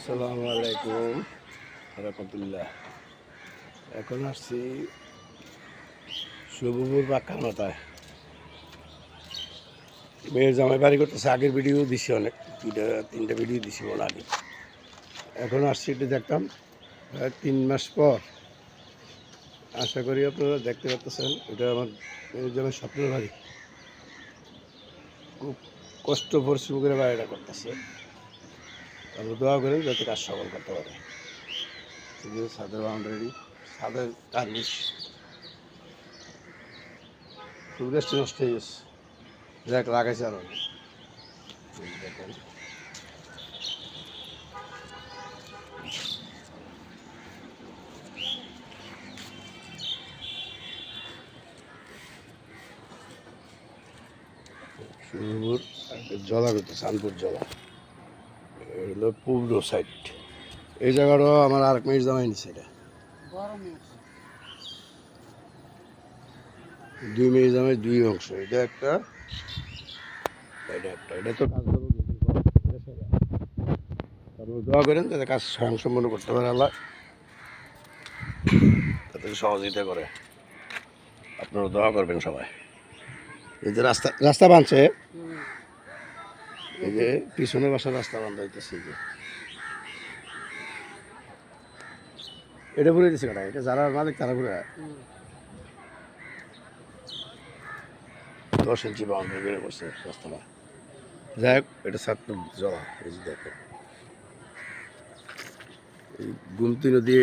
আসসালামু আলাইকুম। রহমতুল্লাহ এখন আসছি শুভপুর পাক্কা মাথায় মেয়ের জামাই বাড়ি করতেছে, আগের ভিডিও দিছি অনেক, দুইটা, তিনটা ভিডিও দিছি বলে আগে এখন আসছি একটু দেখতাম তিন মাস পর। আশা করি আপনারা দেখতে পাচ্ছেন এটা আমার মেয়ের জামাই স্বপ্নের বাড়ি। খুব কষ্ট পরিশ্রম করে বাড়িটা করতেছে। তারপর দোয়া করেন যাতে কাজ সফল করতে পারে। ছাদের বাউন্ডারি ছাদের কার্নিশ। ফুলগাছটি নষ্ট হয়ে গেছে। দেখ লাগাইছে আরও। জলা করতে শানপুর জলা। হলো পূর্ব সাইড এই জায়গাটাও আমার আরেক মিনিট জামাই নিচ্ছে এটা দুই মিনিট জামাই দুই অংশ। এটা একটা এটা একটা, এটা তো করেন কাজ করতে সহযোগিতা করে। আপনারা দোয়া করবেন সবাই। এই যে রাস্তা রাস্তা বানছে যে পিছনে বাসার রাস্তা বান্ধা হইতেছে যে। এটা ঘুরে দিছে কাটা, এটা যারা মালিক তারা ঘুরে দশ ইঞ্চি বাউন্ডারি বেড়ে বসছে রাস্তাটা। যাই হোক, এটা ছাত্র জলা, এই যে দেখো। গুমতি নদী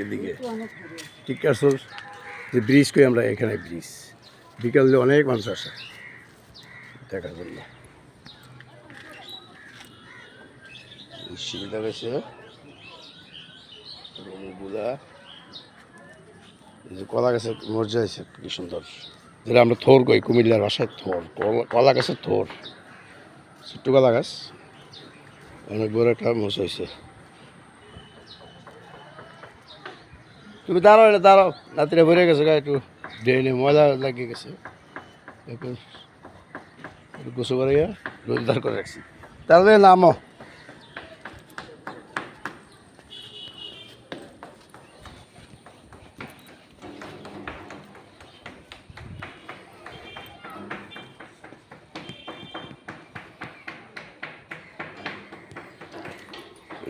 এদিকে। ঠিক আছে যে ব্রিজ কই আমরা, এখানে ব্রিজ বিকালে অনেক মানুষ আসে। জন্য। এই সিঁড়িটা গেছে রুমগুলা কলা গাছের মর্যা আছে কি সুন্দর। যেটা আমরা থোর কই, কুমিল্লার ভাষায় থোর, কলা- গাছের থোর। ছোট্ট কলা গাছ, অনেক বড় একটা মোচ হয়েছে। তুমি দাঁড়াও, এটা দাঁড়াও। রাত্রে ভরে গেছে গা, একটু ড্রেনে ময়লা লাগিয়ে গেছে। এখন একটু গোসল করে গিয়ে রোজগার করে রাখছি তাহলে নামো।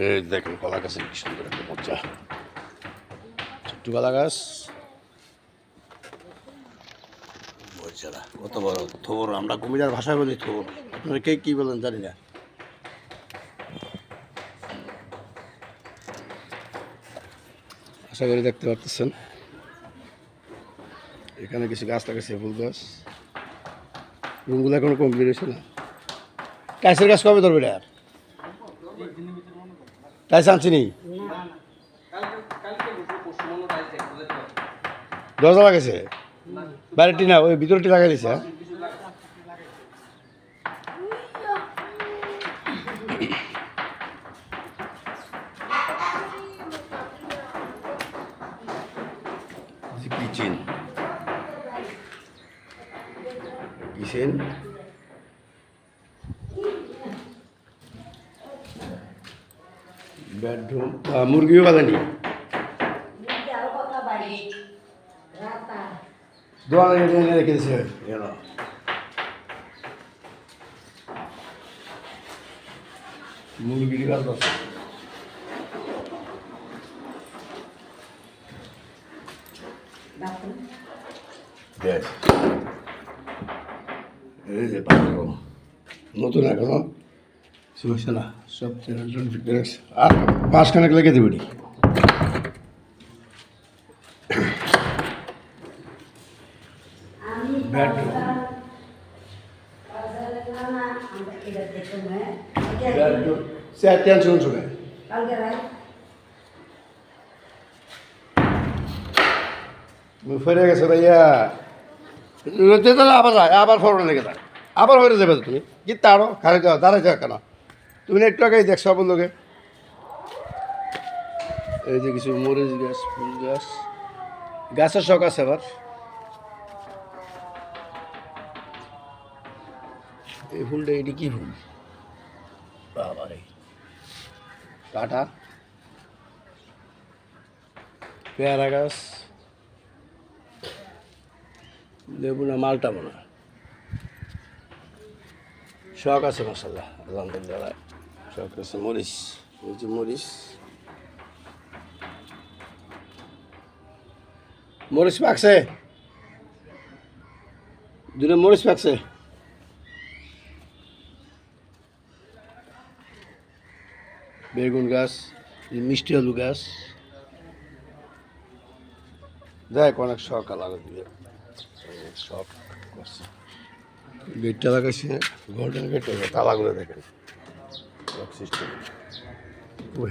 এই দেখেন কলা গাছের কি সুন্দর একটা মজা। ছোট্ট কলা গাছ। কত বড় থোর, আমরা কুমিরার ভাষায় বলি থোর। আপনারা কে কি বলেন জানি না। আশা করি দেখতে পারতেছেন। এখানে কিছু গাছ লাগাচ্ছে ফুল গাছ। রুমগুলো এখনও কমপ্লিট হয়েছে না। কাছের গাছ কবে ধরবে আর তাই আনছি নি দরজা লাগাইছে? বাইরেটি না ওই ভিতরটি লাগাই দিছে? কিচেন কিচেন বেডরুম মুরগিও বাঁধানি দোয়া এনে রেখে দিছে এরা মুরগির গাছ আছে এই যে পাত্র নতুন এখনও শুনছে না সব ফিটে রাখছে আর পাঁচখানেক লেগে দিবি বেডরুম বেডরুম সে টেনশন শুনে ফিরে গেছো ভাইয়া। আবার যায় আবার ফরন লেগে যায়। আবার হয়ে যাবে তুমি। কি তাড়ো খারে যাও দাঁড়াই যাও কেন? তুমি একটু আগেই দেখছ সব লোকে। এই যে কিছু মরিচ গাছ ফুল গাছ। গাছের শখ আছে আবার। এই ফুলটা এটি কি ফুল? বাবারে। কাটা পেয়ারা গাছ। লেবু না, মালটা মনে। শখ আছে আলহামদুলিল্লাহ। শখ আছে মরিচ মরিচ। মরিচ পাকছে? দুটো মরিচ পাকছে? বেগুন গাছ মিষ্টি আলু গাছ। দেখ, অনেক শখ আলাদা দিয়ে শখ করছে। গেটটা লাগাইছে গোল্ডেন গেট তালাগুলো দেখেন। লক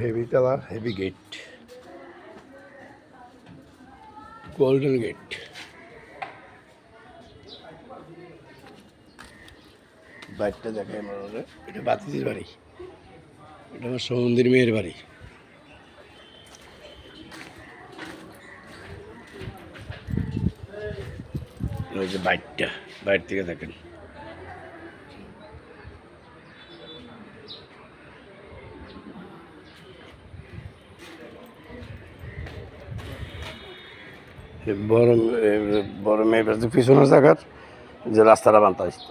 হেভি তালা হেভি গেট গোল্ডেন গেট বাড়িটা দেখে আমার। এটা বাতিজির বাড়ি। এটা আমার সমন্দির মেয়ের বাড়ি। যে বাইকটা বাইর থেকে এ বড় বড় মেয়ের যে পিছনের জায়গার যে রাস্তাটা বানতে আছে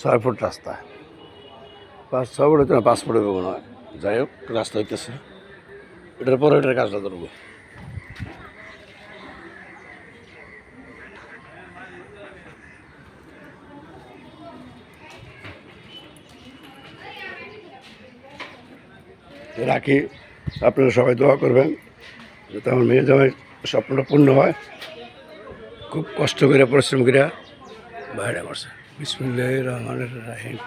ছয় ফুট রাস্তা। পাঁচ ছয় ফুট হইতে না। যাই হোক, রাস্তা হইতেছে। এটার পরে এটার কাজটা ধরবো। রাখি, আপনারা সবাই দোয়া করবেন যাতে আমার মেয়ে জামাই স্বপ্নটা পূর্ণ হয়। খুব কষ্ট করে, পরিশ্রম করে বাইরে করছে। বিসমুল্লাহ রহমান রাহিম।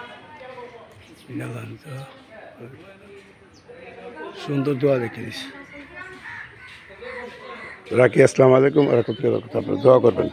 সুন্দর দোয়া দেখে দিস রাখি আসসালামু আলাইকুম। রহমতুল্লাহ আপনারা দোয়া করবেন।